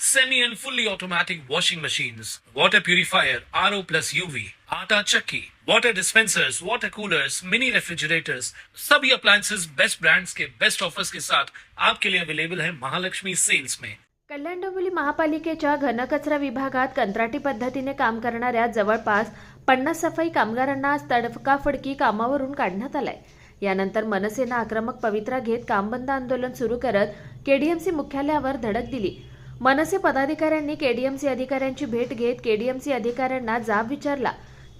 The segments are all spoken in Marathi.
semi and fully automatic washing machines, water purifier, RO plus UV, आटा चक्की, water dispensers, water coolers, mini refrigerators, सभी appliances बेस्ट ब्रांड्स के बेस्ट ऑफर्स के साथ आपके लिए अवेलेबल है महालक्ष्मी सेल्स में कल्याण डोंबिवली महापालिकेच्या घनकचरा विभागात कंत्राटी पद्धतीने काम करणाऱ्या जवळपास पन्नास सफाई कामगारांना आज तडकाफडकी कामावरून काढण्यात आलाय. यानंतर मनसेनं आक्रमक पवित्रा घेत कामबंद आंदोलन सुरू करत केडीएमसी मुख्यालयावर धडक दिली. मनसे पदाधिकाऱ्यांनी केडीएमसी अधिकाऱ्यांची भेट घेत केडीएमसी अधिकाऱ्यांना जाब विचारला.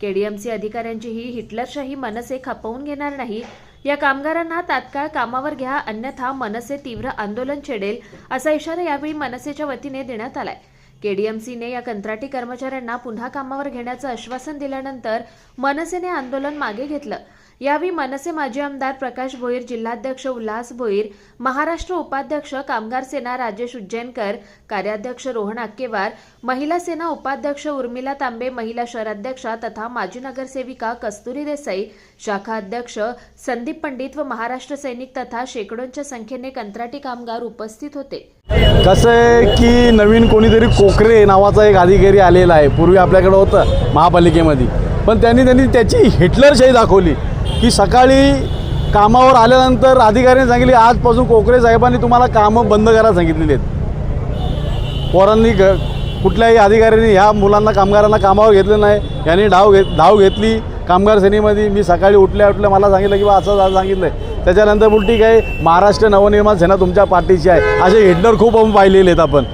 केडीएमसी अधिकाऱ्यांची ही हिटलरशाही मनसे खपवून घेणार नाही. या कामगारांना तात्काळ कामावर घ्या अन्यथा मनसे तीव्र आंदोलन छेडेल असा इशारा यावेळी मनसेच्या वतीने देण्यात आलाय. केडीएमसीने या कंत्राटी कर्मचाऱ्यांना पुन्हा कामावर घेण्याचं आश्वासन दिल्यानंतर मनसेने आंदोलन मागे घेतलं. यावेळी मनसे माजी आमदार प्रकाश भोईर जिल्हाध्यक्ष उल्हास भोईर महाराष्ट्र उपाध्यक्ष कामगार सेना राजेश उज्जैनकर कार्याध्यक्ष रोहन आक्केवार महिला सेना उपाध्यक्ष उर्मिला तांबे महिला शहराध्यक्षा तथा माजी नगरसेविका कस्तुरी देसाई शाखा अध्यक्ष संदीप पंडित व महाराष्ट्र सैनिक तथा शेकडोंच्या संख्येने कंत्राटी कामगार उपस्थित होते. कसं आहे की नवीन कोणीतरी कोकरे नावाचा एक अधिकारी आलेला आहे. पूर्वी आपल्याकडे होतं महापालिकेमध्ये. पण त्यांनी त्यांनी त्याची हिटलरशाही दाखवली. की सकाळी कामावर आल्यानंतर अधिकाऱ्यांनी सांगितले आजपासून कोकरे साहेबांनी तुम्हाला कामं बंद करायला सांगितलेली आहेत. पोरांनी ग कुठल्याही अधिकाऱ्यांनी ह्या मुलांना कामगारांना कामावर घेतलं नाही. यांनी धाव घेत धाव घेतली. कामगार सेनेमध्ये मी सकाळी उठल्या उठल्या मला सांगितलं की बा असं सांगितलं आहे त्याच्यानंतर बोल ठीक आहे महाराष्ट्र नवनिर्माण सेना तुमच्या पार्टीची आहे. असे हिटलर खूप आपण पाहिलेले आहेत आपण.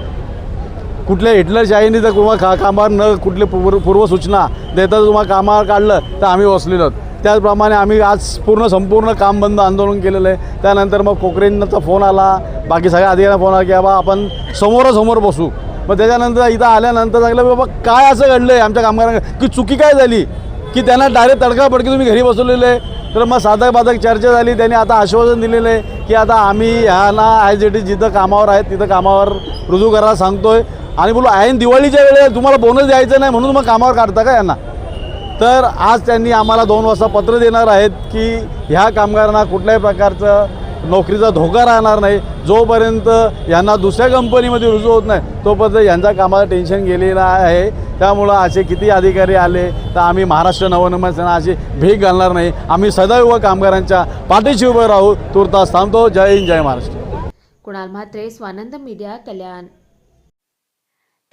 कुठल्या हिटलरशाहीने जर तुम्हाला का कामावर न कुठले पूर्व पूर्वसूचना देता तुम्हाला कामावर काढलं तर आम्ही बसलेलो आहोत. त्याचप्रमाणे आम्ही आज पूर्ण संपूर्ण काम बंद आंदोलन केलेलं आहे. त्यानंतर मग कोकरेंचा फोन आला. बाकी सगळ्या अधिकाऱ्यांना फोन आला की बाबा आपण समोरासमोर बसू. मग त्याच्यानंतर इथं आल्यानंतर सांगलं बाबा काय असं घडलं आहे आमच्या कामगारांना की चुकी काय झाली? की त्यांना डायरेक्ट तडकाफडकी तुम्ही घरी बसवलेले आहे? तर मग साधक बाधक चर्चा झाली. त्यांनी आता आश्वासन दिलेलं आहे की आता आम्ही ह्यांना ॲज इट इज जिथं कामावर आहेत तिथं कामावर रुजू करायला सांगतोय. आणि बोलू ऐन दिवाळीच्या वेळेला तुम्हाला बोनस द्यायचं नाही म्हणून मग कामावर काढता का यांना? तर आज त्यांनी आम्हाला दोन वाजता पत्र देणार आहेत की ह्या कामगारांना कुठल्याही प्रकारचं नोकरीचा धोका राहणार नाही. जोपर्यंत यांना दुसऱ्या कंपनीमध्ये रुजू होत नाही तोपर्यंत यांच्या कामाला टेन्शन गेलेलं आहे. त्यामुळं असे किती अधिकारी आले तर आम्ही महाराष्ट्र नवनिर्माण सेना अशी भीक घालणार नाही. आम्ही सदैव कामगारांच्या पाठीशी उभं राहू. तुर्तास थांबतो. जय हिंद जय महाराष्ट्र. कुणाल म्हात्रे स्वानंद मीडिया कल्याण.